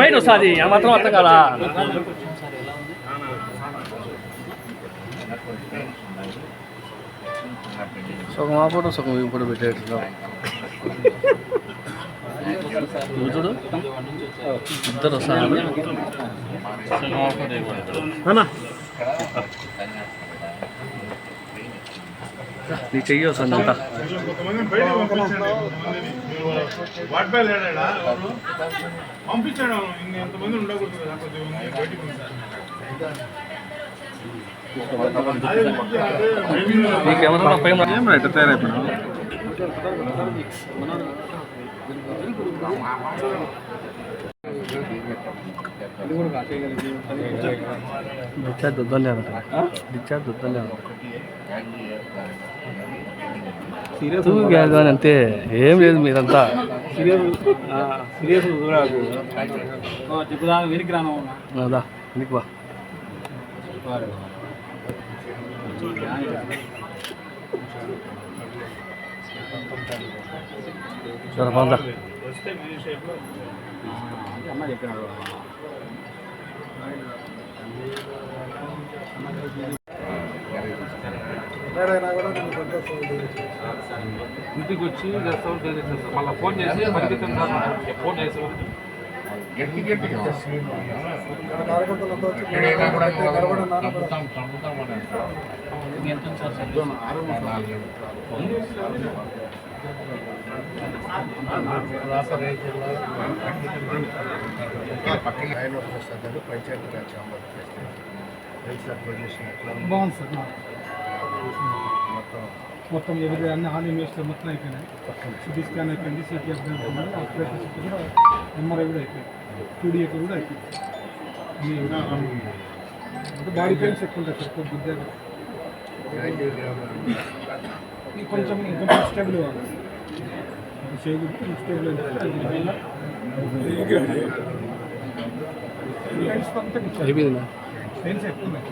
బయట వస్తుంది. ఆ మాత్రం అర్థం కదా సగం ఆ ఫోటో సగం ఈ ఫోటో చూడు. ఇద్దరు వస్తారు. నీ చెయ్యి వస్తుంది అంతా వాటిపై లేడా పంపించాడు ఇంక ఎంతమంది ఉండకూడదు కదా కొద్దిమంది బయటికి నీకేమన్నా పై ఏం రైట్ వద్దని అంట తూగాను అంతే ఏం లేదు మీరంతా. వెనక్కి అదా నీకు బా సరే పందా అమ్మ చెప్పినాడు ఇంటికి వచ్చి రెస్టారెంట్ చేసేస్తారు మళ్ళీ ఫోన్ చేసి పరిగెత్తం ఫోన్ చేసి గట్టి పక్కన ఆయన పంచాయతీ సర్పొజిషన్ ఎట్లా బాగుంది సార్ మొత్తం మొత్తం ఎవరి అన్ని హాల్ ఇన్వెస్టర్ మొత్తం అయిపోయినాయి. సిటీ స్కాన్ అయిపోయింది సిటీ అప్డేట్ అయిపోయింది ఆపరేషన్ సిటీ కూడా ఎంఆర్ఐ కూడా అయిపోయింది. టూడీఏకి కూడా అయిపోయింది. అంటే బాడీ పెయిన్స్ ఎక్కువ ఉంటాయి సార్ కొద్ది దగ్గర ఇది కొంచెం ఇంకొంచెం స్టేబుల్ కావాలి చేయి స్టేబుల్ అయిపోయింది పెయిన్స్ ఎక్కువ. ఉన్నాయి.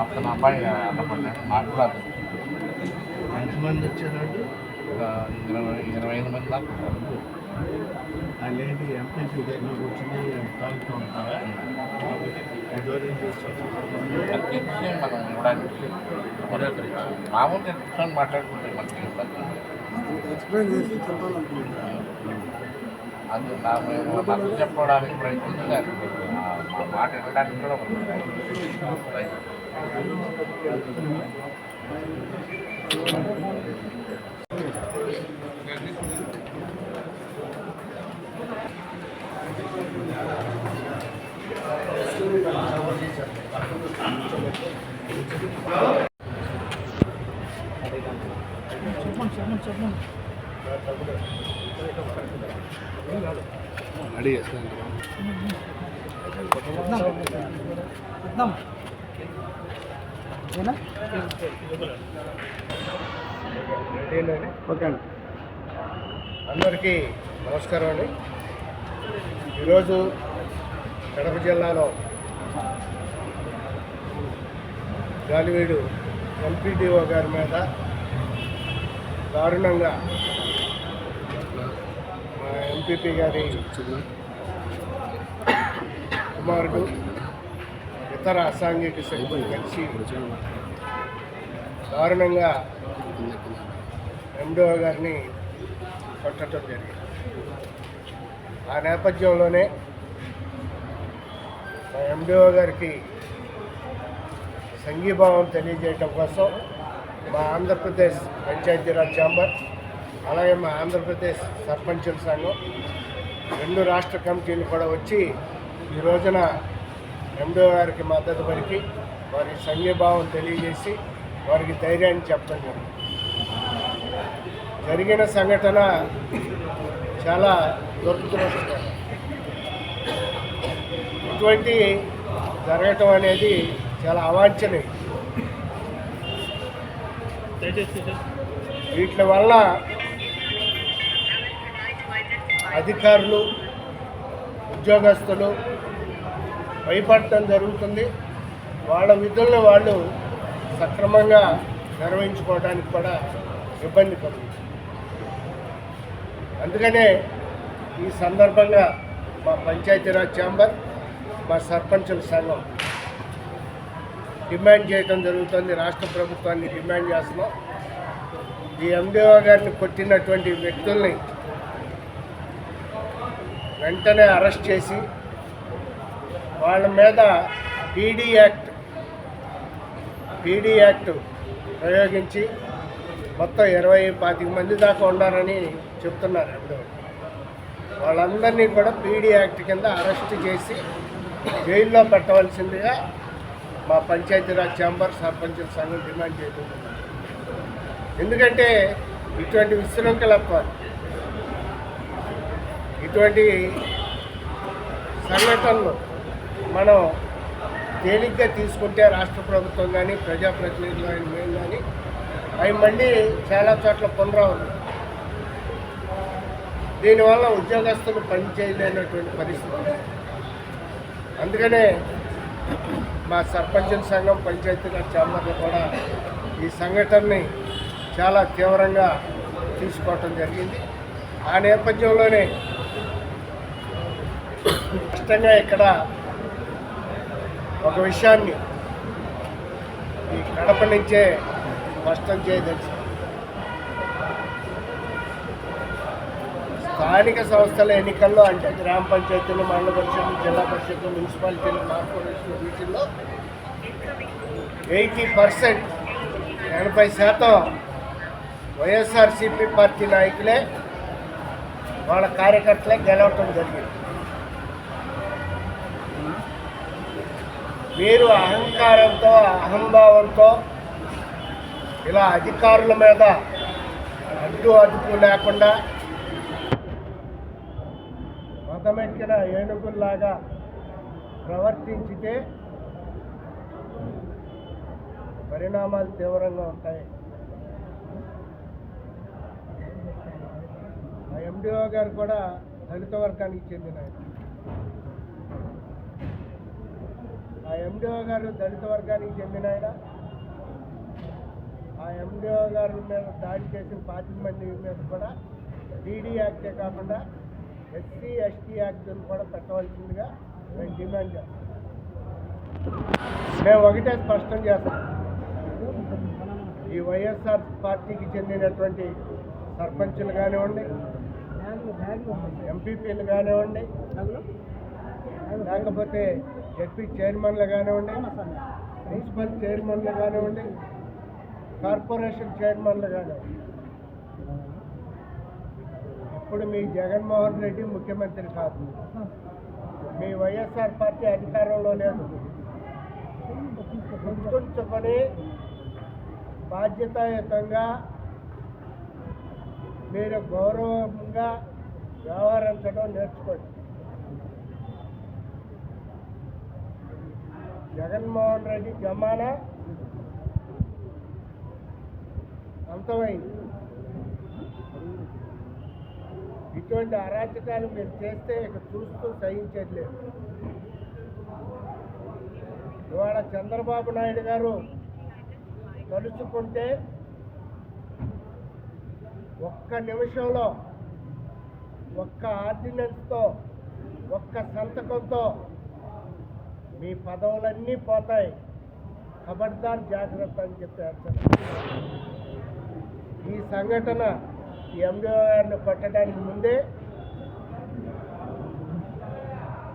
అప్పుడు నా అబ్బాయి అన్నపడ్డాడు నాకు రాదు ఎంతమంది వచ్చారంటే ఒక ఇరవై ఇరవై ఐదు మంది దాకా అలాంటి ఎంపీసీ కూర్చొని తాగుతూ ఉంటారా మనం ఇవ్వడానికి మామూలు మాట్లాడుకుంటే మనకి ఇబ్బంది. అది నా మేము నాకు చెప్పడానికి ప్రయత్నించారు ఆ, మా మాట వినడానికి కూడా ప్రయత్నించారు. చెప్పండి చెప్పండి చెప్పండి రెడీ చేస్తాను ఓకే అండి. అందరికీ నమస్కారం అండి. ఈరోజు కడప జిల్లాలో గాలివీడు ఎంపీడీఓ గారి మీద దారుణంగా ఎంపీపీ గారి కుమారుడు ఇతర అసాంఘిక శక్తులు కలిసి దారుణంగా ఎండో గారిని కొట్టడం జరిగింది. ఆ నేపథ్యంలోనే మా ఎండిఓ గారికి సంఘీభావం తెలియజేయటం కోసం మా ఆంధ్రప్రదేశ్ పంచాయతీరాజ్ ఛాంబర్ అలాగే మా ఆంధ్రప్రదేశ్ సర్పంచుల సంఘం రెండు రాష్ట్ర కమిటీలు కూడా వచ్చి ఈ రోజున ఎండిఓ గారికి మద్దతు పలికి వారికి సంఘీభావం తెలియజేసి వారికి ధైర్యాన్ని చెప్పడం జరిగింది. జరిగిన సంఘటన చాలా దురదృష్టకరం. ఇటువంటి జరగటం అనేది చాలా అవాంఛనీయం. వీటి వల్ల అధికారులు ఉద్యోగస్తులు భయపడటం జరుగుతుంది. వాళ్ళ విధులను వాళ్ళు సక్రమంగా నిర్వహించుకోవడానికి కూడా ఇబ్బంది పడుతుంది. అందుకనే ఈ సందర్భంగా మా పంచాయతీరాజ్ ఛాంబర్ మా సర్పంచుల సంఘం డిమాండ్ చేయటం జరుగుతుంది. రాష్ట్ర ప్రభుత్వాన్ని డిమాండ్ చేస్తున్నాం. ఈ ఎండిఓ గారిని కొట్టినటువంటి వ్యక్తుల్ని వెంటనే అరెస్ట్ చేసి వాళ్ళ మీద పీడీ యాక్ట్ పీడీ యాక్ట్ ప్రయోగించి మొత్తం ఇరవై పాతిక మంది దాకా ఉన్నారని చెప్తున్నారు ఎండిఓ వాళ్ళందరినీ కూడా పీడీ యాక్ట్ కింద అరెస్ట్ చేసి జైల్లో పెట్టవలసిందిగా మా పంచాయతీరాజ్ ఛాంబర్ సర్పంచుల సంఘం డిమాండ్ చేస్తుంది. ఎందుకంటే ఇటువంటి విశృంఖలత్వాలు ఇటువంటి సంఘటనలు మనం తేలిగ్గా తీసుకుంటే రాష్ట్ర ప్రభుత్వం కానీ ప్రజాప్రతినిధులు కానీ మేము కానీ అవి మళ్ళీ చాలా చోట్ల పునరావృతం. దీనివల్ల ఉద్యోగస్తులు పనిచేయలేనటువంటి పరిస్థితి. అందుకనే మా సర్పంచుల సంఘం పంచాయతీల ఛాంబర్లు కూడా ఈ సంఘటనని చాలా తీవ్రంగా తీసుకోవటం జరిగింది. ఆ నేపథ్యంలోనే ఖచ్చితంగా ఇక్కడ ఒక విషయాన్ని ఈ కడప నుంచే స్పష్టం చేయదలిచి స్థానిక సంస్థల ఎన్నికల్లో అంటే గ్రామ పంచాయతీలు మండల పరిషత్లు జిల్లా పరిషత్లు మున్సిపాలిటీలు కార్పొరేషన్లు వీటిల్లో ఎయిటీ పర్సెంట్ ఎనభై శాతం వైఎస్ఆర్సీపీ పార్టీ నాయకులే వాళ్ళ కార్యకర్తలే గెలవటం జరిగింది. మీరు అహంకారంతో అహంభావంతో ఇలా అధికారుల మీద అడ్డు అదుపు లేకుండా మతమెక్కిన ఏనుగుల్లాగా ప్రవర్తించితే పరిణామాలు తీవ్రంగా ఉంటాయి. ఆ ఎండిఓ గారు కూడా దళిత వర్గానికి చెందిన ఆ ఎండిఓ గారు దళిత వర్గానికి చెందిన ఆయన. ఆ ఎండిఓ గారి మీద దాడి చేసిన పాతిక మంది మీద కూడా డీడీ యాక్టే కాకుండా ఎస్సీ ఎస్టీ యాక్ట్ని కూడా పెట్టవలసిందిగా మేము డిమాండ్ చేస్తాం. మేము ఒకటే స్పష్టం చేస్తాం. ఈ వైఎస్ఆర్ పార్టీకి చెందినటువంటి సర్పంచులు కానివ్వండి ఎంపీపీలు కానివ్వండి లేకపోతే జడ్పీ చైర్మన్లు కానివ్వండి మున్సిపల్ చైర్మన్లు కానివ్వండి కార్పొరేషన్ చైర్మన్లు కానివ్వండి. ఇప్పుడు మీ జగన్మోహన్ రెడ్డి ముఖ్యమంత్రి కాదు. మీ వైఎస్ఆర్ పార్టీ అధికారంలో లేదు. గుర్తుంచుకొని బాధ్యతాయుతంగా మీరు గౌరవంగా వ్యవహరించడం నేర్చుకోండి. జగన్మోహన్ రెడ్డి జమానా? అంతమైంది ఇటువంటి అరాచకాలు మీరు చేస్తే ఇక చూస్తూ సహించేది లేదు ఇవాళ చంద్రబాబు నాయుడు గారు తలుచుకుంటే ఒక్క నిమిషంలో ఒక్క ఆర్డినెన్స్తో ఒక్క సంతకంతో మీ పదవులన్నీ పోతాయి. ఖబర్దార్ జాగ్రత్త అని చెప్పారు ఈ సంఘటన ఈ గారిని కొట్టడానికి ముందే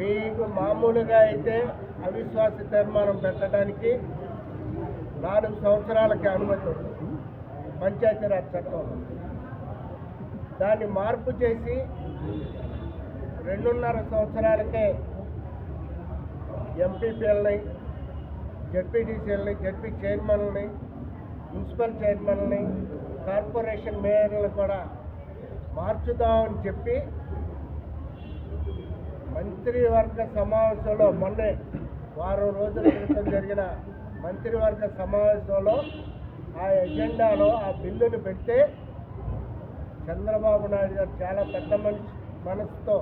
మీకు మామూలుగా అయితే అవిశ్వాస తీర్మానం పెట్టడానికి నాలుగు సంవత్సరాలకి అనుమతి ఉంది. పంచాయతీరాజ్ చట్టం. దాన్ని మార్పు చేసి రెండున్నర సంవత్సరాలకే ఎంపీపీలని జడ్పీటీసీలని జడ్పీ చైర్మన్ని మున్సిపల్ చైర్మన్ని కార్పొరేషన్ మేయర్లను కూడా మార్చుదామని చెప్పి మంత్రివర్గ సమావేశంలో మొన్నే వారం రోజుల క్రితం జరిగిన మంత్రివర్గ సమావేశంలో ఆ ఎజెండాలో ఆ బిల్లును పెడితే చంద్రబాబు నాయుడు గారు చాలా పెద్ద మనిషి మనసుతో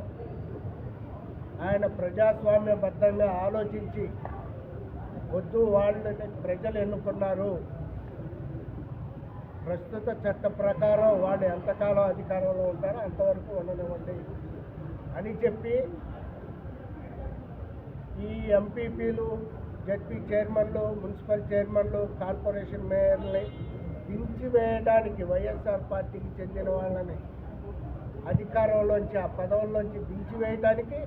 ఆయన ప్రజాస్వామ్యబద్ధంగా ఆలోచించి వద్దు వాళ్ళని ప్రజలు ఎన్నుకున్నారు. ప్రస్తుత చట్ట ప్రకారం వాళ్ళు ఎంతకాలం అధికారంలో ఉంటారో అంతవరకు ఉండనివ్వండి అని చెప్పి ఈ ఎంపీపీలు జడ్పీ చైర్మన్లు మున్సిపల్ చైర్మన్లు కార్పొరేషన్ మేయర్ని దించివేయడానికి వైఎస్ఆర్ పార్టీకి చెందిన వాళ్ళని అధికారంలోంచి ఆ పదవుల్లోంచి దించివేయడానికి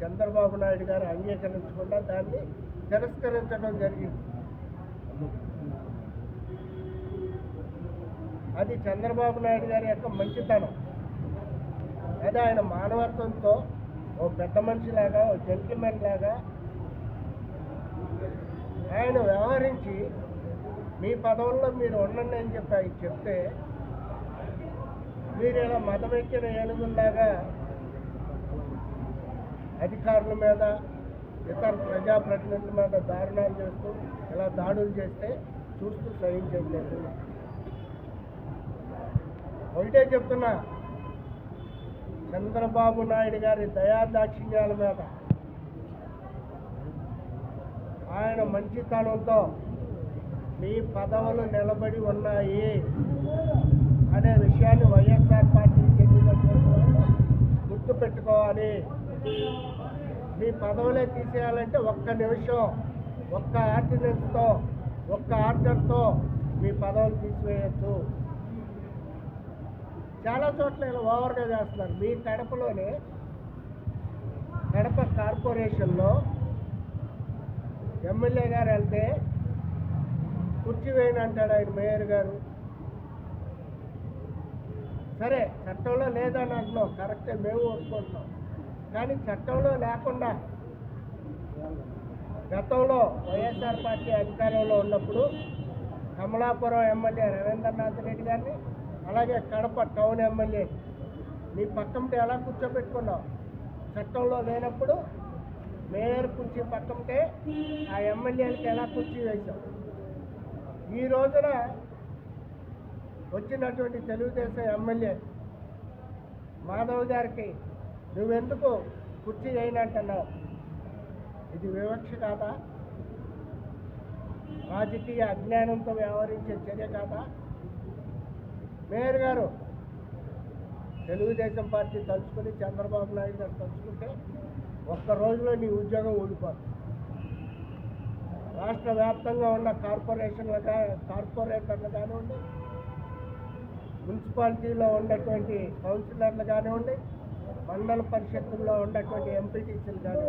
చంద్రబాబు నాయుడు గారు అంగీకరించకుండా దాన్ని తిరస్కరించడం జరిగింది. అది చంద్రబాబు నాయుడు గారి యొక్క మంచితనం. అదే ఆయన మానవత్వంతో ఓ పెద్ద మనిషిలాగా ఓ జెంటిల్మెన్ లాగా ఆయన వ్యవహరించి మీ పదవుల్లో మీరు ఉండండి అని చెప్పి ఆయన చెప్తే మీరు ఇలా మతమెక్కిన ఏనుగుల్లాగా అధికారుల మీద ఇతర ప్రజాప్రతినిధుల మీద దారుణాలు చేస్తూ ఇలా దాడులు చేస్తే చూస్తూ సహించలేదు ఒకటే చెప్తున్నా చంద్రబాబు నాయుడు గారి దయాదాక్షిణ్యాల మీద ఆయన మంచితనంతో మీ పదవులు నిలబడి ఉన్నాయి అనే విషయాన్ని వైఎస్ఆర్ పార్టీకి చెందినటువంటి వాళ్ళు గుర్తుపెట్టుకోవాలి. మీ పదవులే తీసేయాలంటే ఒక్క నిమిషం ఒక్క ఆర్డినెన్స్తో ఒక్క ఆర్డర్తో మీ పదవులు తీసివేయచ్చు. చాలా చోట్ల ఇలా ఓవర్గా చేస్తున్నారు. మీ కడపలోనే కడప కార్పొరేషన్లో ఎమ్మెల్యే గారు వెళ్తే కుర్చీ వేయని అంటాడు ఆయన మేయర్ గారు. సరే చట్టంలో లేదని అంటున్నాం. కరెక్టే మేము ఒప్పుకుంటున్నాం. కానీ చట్టంలో లేకుండా గతంలో వైఎస్ఆర్ పార్టీ అధికారంలో ఉన్నప్పుడు కమలాపురం ఎమ్మెల్యే రవీంద్రనాథ్ రెడ్డి గారిని అలాగే కడప టౌన్ ఎమ్మెల్యే మీ పక్కంటే ఎలా కూర్చోబెట్టుకున్నావు? చట్టంలో లేనప్పుడు మేయర్ కుర్చీ పక్కంటే ఆ ఎమ్మెల్యేలకి ఎలా కుర్చీ వేశాం ఈ రోజున వచ్చినటువంటి తెలుగుదేశం ఎమ్మెల్యే మాధవ్ గారికి నువ్వెందుకు కుర్చీ వేయనంటున్నావు? ఇది వివక్ష కాదా? రాజకీయ అజ్ఞానంతో వ్యవహరించే చర్య కాదా? మేయర్ గారు తెలుగుదేశం పార్టీ తలుచుకుని చంద్రబాబు నాయుడు గారు తలుచుకుంటే ఒక్క రోజులో నీ ఉద్యోగం ఊడిపోతుంది రాష్ట్ర వ్యాప్తంగా ఉన్న కార్పొరేషన్లు కార్పొరేటర్లు కానివ్వండి మున్సిపాలిటీలో ఉన్నటువంటి కౌన్సిలర్లు కానివ్వండి మండల పరిషత్తుల్లో ఉన్నటువంటి ఎంపీటీసీలు కానీ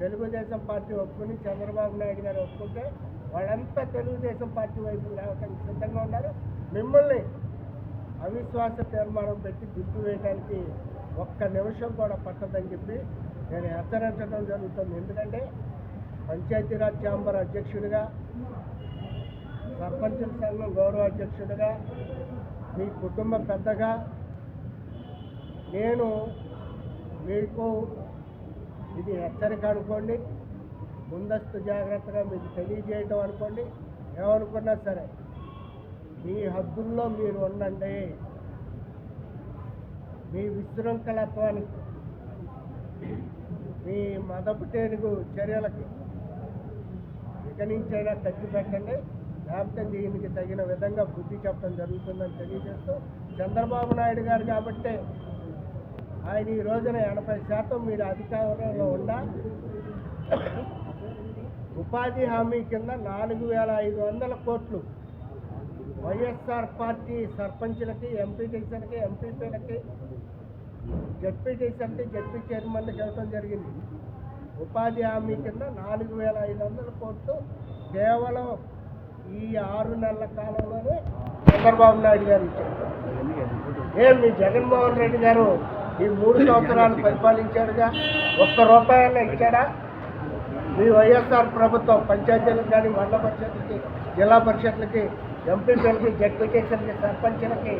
తెలుగుదేశం పార్టీ ఒప్పుకుని చంద్రబాబు నాయుడు గారు ఒప్పుకుంటే వాళ్ళంతా తెలుగుదేశం పార్టీ వైపు రావడానికి సిద్ధంగా ఉన్నారు. మిమ్మల్ని అవిశ్వాస తీర్మానం పెట్టి దిప్పు వేయడానికి ఒక్క నిమిషం కూడా పట్టదని చెప్పి నేను హెచ్చరించడం జరుగుతుంది. ఎందుకంటే పంచాయతీరాజ్ ఛాంబర్ అధ్యక్షుడిగా సర్పంచుల సంఘం గౌరవ అధ్యక్షుడిగా మీ కుటుంబ పెద్దగా నేను మీకు ఇది హెచ్చరిక అనుకోండి ముందస్తు జాగ్రత్తగా మీకు తెలియజేయటం అనుకోండి ఏమనుకున్నా సరే మీ హద్దుల్లో మీరు ఉండండి. మీ విశృంఖలత్వానికి మీ మదపు టేనుగు చర్యలకి ఇక నుంచైనా తగ్గి పెట్టండి. లేకపోతే దీనికి తగిన విధంగా బుద్ధి చెప్పడం జరుగుతుందని తెలియజేస్తూ చంద్రబాబు నాయుడు గారు కాబట్టే ఆయన ఈ రోజున ఎనభై శాతం మీరు అధికారంలో ఉన్న ఉపాధి హామీ కింద నాలుగు వేల ఐదు వందల కోట్లు వైఎస్ఆర్ పార్టీ సర్పంచులకి ఎంపీటీసీలకి ఎంపీపీలకి జడ్పీటీసీలకి జడ్పీ చైర్మన్కి ఇవ్వడం జరిగింది. ఉపాధి హామీ కింద నాలుగు వేల ఐదు వందల కోట్లు కేవలం ఈ ఆరు నెలల కాలంలోనే చంద్రబాబు నాయుడు గారు ఇచ్చారు. ఏం మీ జగన్మోహన్ రెడ్డి గారు ఈ మూడు సంవత్సరాలు పరిపాలించాడుగా. ఒక్క రూపాయన్న ఇచ్చాడా? మీ వైఎస్ఆర్ ప్రభుత్వం పంచాయతీలకు కానీ మండల పరిషత్లకి జిల్లా పరిషత్లకి ఎంపీపీలకి జడ్పీటీసీలకి సర్పంచులకి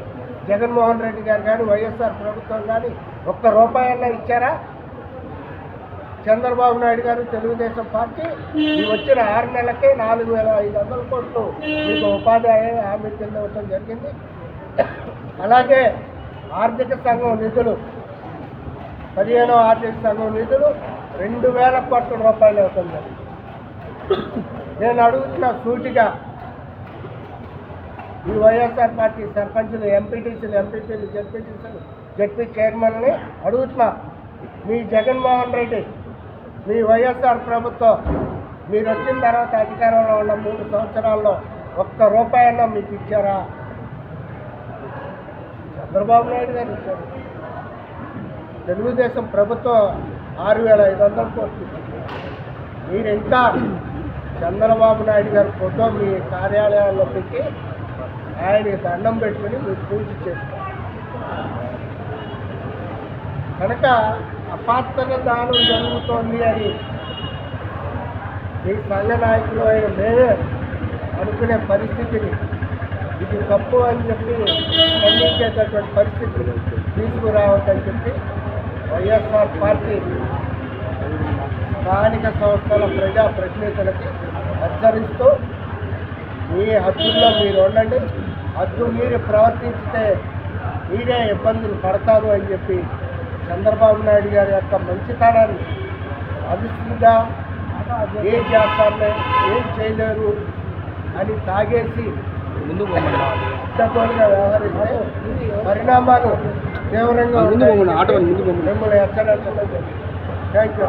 జగన్మోహన్ రెడ్డి గారు కానీ వైఎస్ఆర్ ప్రభుత్వం కానీ ఒక్క రూపాయన్నా ఇచ్చారా? చంద్రబాబు నాయుడు గారు తెలుగుదేశం పార్టీ ఈ వచ్చిన ఆరు నెలలకే నాలుగు వేల ఐదు వందల కోట్లు మీకు ఉపాధి హామీ కింద ఇవ్వటం జరిగింది. అలాగే ఆర్థిక సంఘం నిధులు పదిహేనో ఆర్థిక సంఘం నిధులు రెండు వేల కోట్ల రూపాయలు అవుతుంది. నేను అడుగుతున్న సూటిగా ఈ వైఎస్ఆర్ పార్టీ సర్పంచులు ఎంపీటీసీలు ఎంపీటీలు జడ్పీటీసీలు జడ్పీ చైర్మన్ని అడుగుతున్నా. మీ జగన్మోహన్ రెడ్డి మీ వైఎస్ఆర్ ప్రభుత్వం మీరు వచ్చిన తర్వాత అధికారంలో ఉన్న మూడు సంవత్సరాల్లో ఒక్క రూపాయన్నా మీకు ఇచ్చారా? చంద్రబాబు నాయుడు గారు ఇచ్చారు. తెలుగుదేశం ప్రభుత్వం ఆరు వేల ఐదు వందల కోట్లు. మీరు ఇంకా చంద్రబాబు నాయుడు గారి ఫోటో మీ కార్యాలయాల్లో పెట్టి ఆయనకి దండం పెట్టుకుని మీరు పూజ చేస్తారు కనుక అపాత్ర దానం జరుగుతోంది అని మీ సంఘ నాయకులు అయిన మేమే అనుకునే పరిస్థితిని ఇది తప్పు అని చెప్పి ఖండించేటటువంటి పరిస్థితి తీసుకురావద్దని చెప్పి వైఎస్ఆర్ పార్టీ స్థానిక సంస్థల ప్రజా ప్రతినిధులకి హెచ్చరిస్తూ మీ హద్దుల్లో మీరు ఉండండి. హద్దు మీరు ప్రవర్తించితే మీరే ఇబ్బందులు పడతారు అని చెప్పి చంద్రబాబు నాయుడు గారి యొక్క మంచితనాన్ని అవిస్తుగా ఏం చేస్తారులే ఏం చేయలేరు అని తాగేసి ముందు వ్యవహరిస్తే పరిణామాలు తీవ్రంగా ముందు ఉంటాయి. పోమన్నా ఆటో ముందు పోమన్నా మిమ్మల్ని హెచ్చరించడం థ్యాంక్ యూ